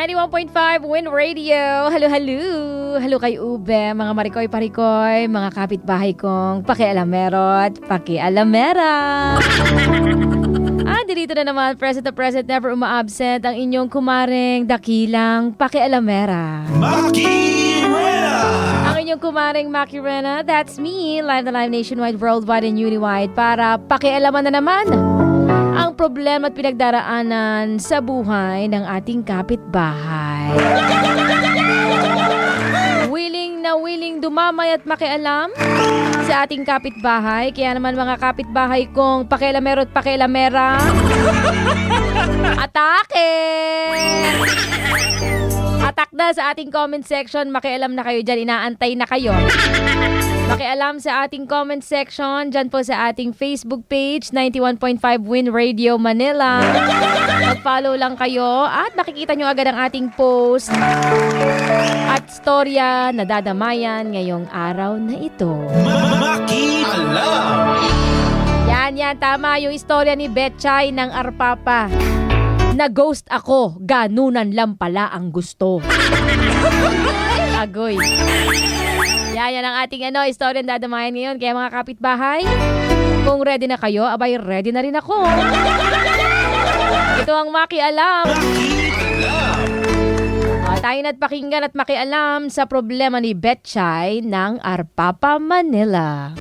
91.5 Win Radio. Halo, halo. Halo kay Ube, mga marikoy parikoy, mga kapitbahay kong pakialamero at pakialamera. ah, dito na naman, present to present, never uma-absent ang inyong kumaring dakilang pakialamera. Makirena! Ang inyong kumaring Makirena, that's me, live na live nationwide, worldwide, and uniwide para pakialaman na naman problema at pinagdaraanan sa buhay ng ating kapitbahay. Willing na willing dumamay at makialam sa ating kapitbahay. Kaya naman mga kapitbahay kong pakialamero at pakialamera, atake! Atak na sa ating comment section. Makialam na kayo dyan. Inaantay na kayo. Makialam sa ating comment section. Dyan po sa ating Facebook page, 91.5 Win Radio Manila. Mag-follow lang kayo at makikita nyo agad ang ating post at storya na dadamayan ngayong araw na ito. Makialam! Yan, yan. Tama yung istorya ni Betchay ng Arpapa. Na-ghost ako, ganunan lang pala ang gusto. Agoy. Yan, yan ang ating ano, istorya na dadamayan ngayon. Kaya mga kapitbahay, kung ready na kayo, abay ready na rin ako. Ito ang makialam. Uh, tayo na't pakinggan at makialam sa problema ni Betchay ng Arpapa, Manila.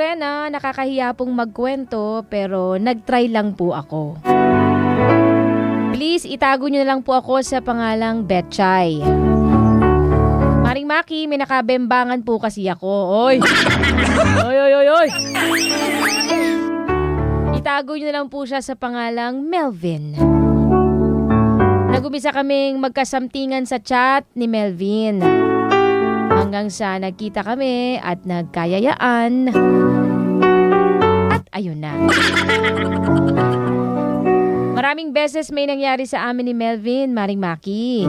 Makirena, nakakahiya pong magkwento pero nagtry lang po ako. Please, itago nyo na lang po ako sa pangalang Betchay. Maring Maki, may nakabembangan po kasi ako. Oy! Oy, oy, oy, oy! Itago nyo na lang po siya sa pangalang Melvin. Nagumisa kaming magkasamtingan sa chat ni Melvin. Hanggang sa nagkita kami at nagkayayaan. At ayun na. Maraming beses may nangyari sa amin ni Melvin, Maring Maki.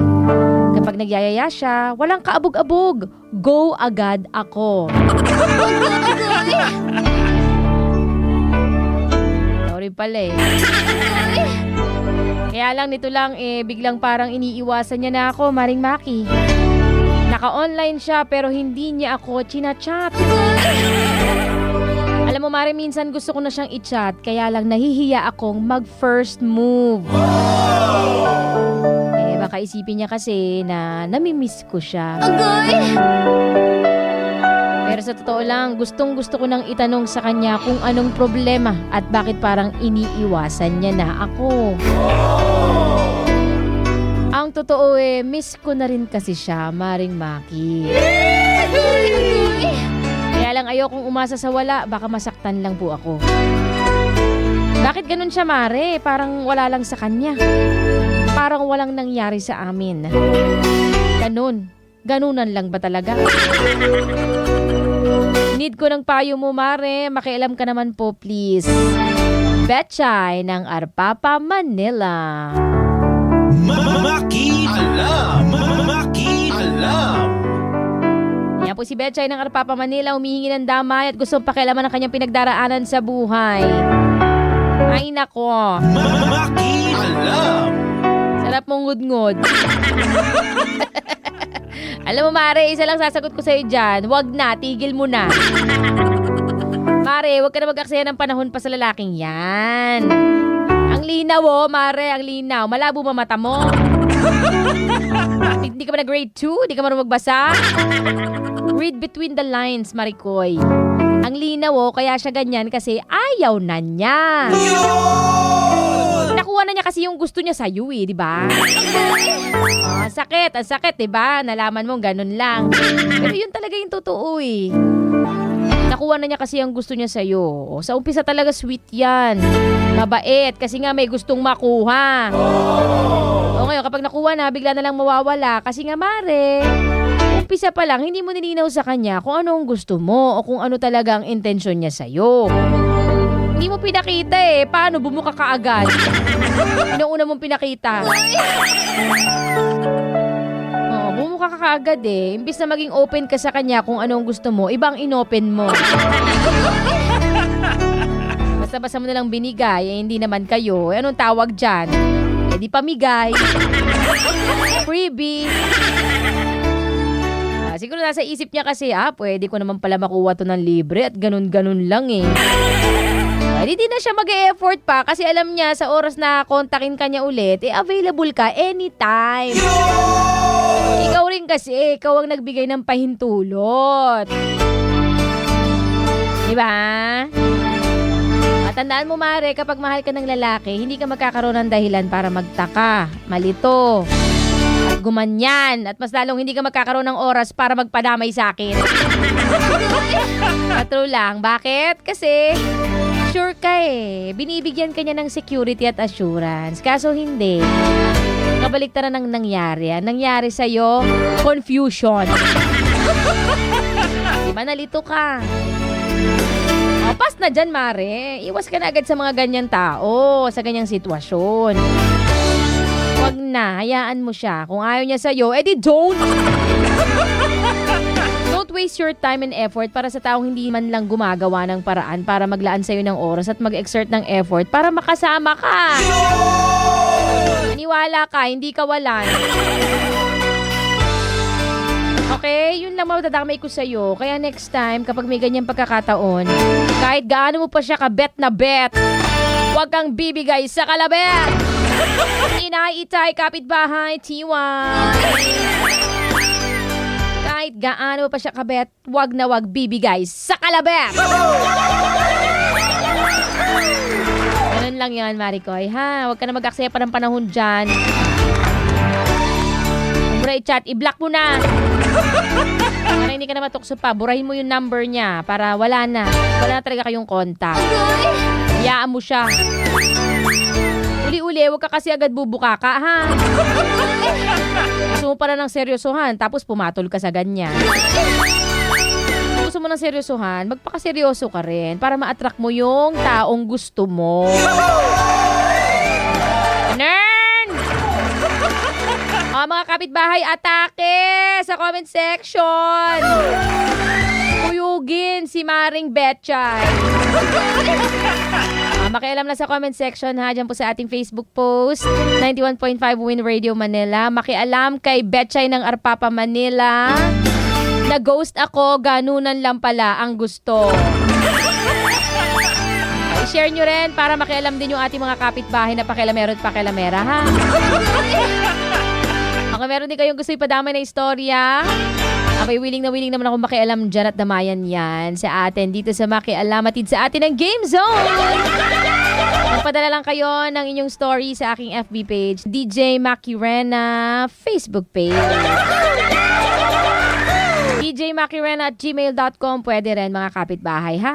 Kapag nagyayaya siya, walang kaabog-abog. Go agad ako. Sorry pala eh. Kaya lang nito lang eh, biglang parang iniiwasan niya na ako, Maring Maki. Naka-online siya pero hindi niya ako chinachat. Alam mo, Mari, minsan gusto ko na siyang i-chat, kaya lang nahihiya akong mag-first move. Eh, baka isipin niya kasi na namimiss ko siya. Pero sa totoo lang, gustong gusto ko nang itanong sa kanya kung anong problema at bakit parang iniiwasan niya na ako. Ang totoo eh, miss ko na rin kasi siya, Maring Maki. Kaya lang ayokong umasa sa wala, baka masaktan lang po ako. Bakit ganun siya, Mare? Parang wala lang sa kanya. Parang walang nangyari sa amin. Ganun. Ganunan lang ba talaga? Need ko ng payo mo, Mare. Makialam ka naman po, please. Betchay ng Arpapa, Manila. Makialam! Makialam! Yan po si Betchay ng Arpapa, Manila. Humihingi ng damay at gustong pakialaman ng kanyang pinagdaraanan sa buhay. Ay nako. Makialam! Sarap mong ngud-ngud. Alam mo, Mare, isa lang sasagot ko sa'yo dyan. Huwag na, tigil mo na. Mare, huwag ka na mag-aksaya ng panahon pa sa lalaking yan. Ang linaw, oh, Mare, ang linaw. Malabo ba mata mo? Hindi ka ba na grade 2? Hindi ka marunong magbasa? Read between the lines, Marikoy. Ang linaw, oh, kaya siya ganyan kasi ayaw na niya. Nakuha na niya kasi yung gusto niya sa iyo eh, di ba? Ah, sakit, ang sakit, di ba? Nalaman mo ganun lang. Pero yun talaga yung totoo eh. Nakuha na niya kasi ang gusto niya sa iyo. Sa umpisa talaga sweet yan. Mabait kasi nga may gustong makuha. O ngayon, kapag nakuha na, bigla na lang mawawala kasi nga mare. Umpisa pa lang, hindi mo nilinaw sa kanya kung ano ang gusto mo o kung ano talaga ang intensyon niya sa'yo. Hindi mo pinakita eh. Paano? Bumuka ka agad. Inuuna mong pinakita. Oo, Bumuka ka kaagad eh. Imbis na maging open ka sa kanya kung anong gusto mo, ibang inopen mo. Basta-basta mo nalang binigay, eh, hindi naman kayo. Eh, anong tawag dyan? Eh, di pamigay. Freebie. Ah, siguro nasa isip niya kasi, ah, pwede ko naman pala makuha to ng libre at ganun-ganun lang eh. Ah, di na siya mag-e-effort pa kasi alam niya sa oras na kontakin ka niya ulit, eh available ka anytime. Kasi, ikaw ang nagbigay ng pahintulot. Di ba? At tandaan mo, Mare, kapag mahal ka ng lalaki, hindi ka magkakaroon ng dahilan para magtaka, malito, at gumanyan, at mas lalong hindi ka magkakaroon ng oras para magpadamay sa akin. At true lang. Bakit? Kasi, sure ka eh. Binibigyan ka niya ng security at assurance. Kaso hindi. Kabaliktaran ang nangyari. Ang nangyari sa'yo, confusion. Di ba nalito ka? O, pas na dyan, Mare. Iwas ka na agad sa mga ganyan tao, sa ganyang sitwasyon. Huwag na, hayaan mo siya. Kung ayaw niya sa'yo, edi don't! Don't waste your time and effort para sa taong hindi man lang gumagawa ng paraan para maglaan sa'yo ng oras at mag-exert ng effort para makasama ka. Niwala ka, hindi ka walan. Okay, yun lang madadamay ko sa'yo. Kaya next time, kapag may ganyang pagkakataon, kahit gaano mo pa siya ka-bet na bet, huwag kang bibigay sa kalabet! Inay, itay, kapitbahay, tiwan. Kahit gaano pa siya kabet, wag na wag bibigay sa kalabet. Lang yan, Maricoy, ha? Huwag ka na mag-aksaya pa ng panahon dyan. Mura i-chat, i-block mo na. Para hindi ka na matukso pa, burahin mo yung number niya para wala na. Wala na talaga kayong contact. Hayaan mo siya. Uli-uli, huwag ka kasi agad bubuka ka, ha? Gusto mo pala ng seryosohan, tapos pumatol ka sa ganyan. Gusto mo ng seryosohan, magpakaseryoso ka rin para ma-attract mo yung taong gusto mo. Nern! O, mga kapitbahay, atake sa comment section! Kuyugin si Maring Betchay. Ah, makialam na sa comment section ha, dyan po sa ating Facebook post, 91.5 Win Radio Manila. Makialam kay Betchay ng Arpapa Manila. Na ghost ako, ganunan lang pala ang gusto. I-share nyo rin para makialam din yung ating mga kapitbahay na pakilamero at pakilamera ha. Ako meron din kayong gusto ipadamay na istorya. Abay, willing na willing naman ako makialam dyan at damayan yan sa atin dito sa Makialamatid sa atin ng Game Zone. Magpadala lang kayo ng inyong story sa aking FB page, DJ Makirena Facebook page. DJ Makirena at gmail.com pwede rin mga kapitbahay ha.